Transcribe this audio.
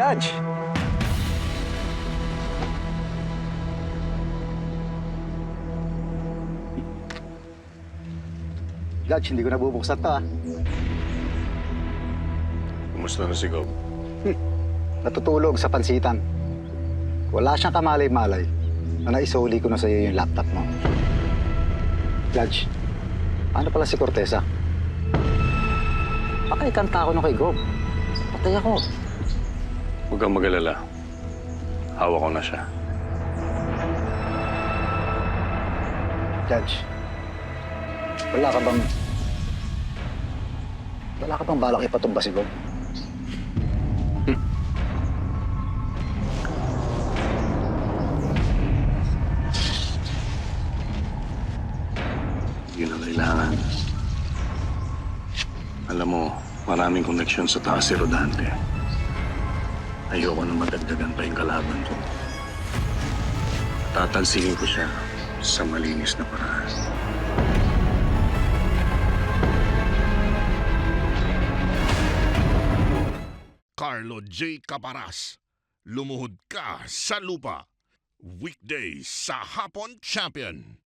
Judge! Judge, hindi ko nabubuksan to ah. Kumusta na si Gob? Natutulog sa pansitan. Wala siyang kamalay-malay na naisuli ko na sa iyo yung laptop mo. Judge, ano pala si Corteza? Baka ikanta ako nung kay Gob. Patay ako. Huwag kang mag-alala. Hawak ko na siya. Judge, wala ka bang... Wala ka bang balak ipatumba si Gob? Hindi na kailangan. Alam mo, maraming connection sa taas si Rodante. Ayoko na madagdagan pa yung kalaban ko. Tatalsingin ko siya sa malinis na paraan. Carlo J. Caparas. Lumuhod ka sa lupa. Weekdays sa Hapon Champion.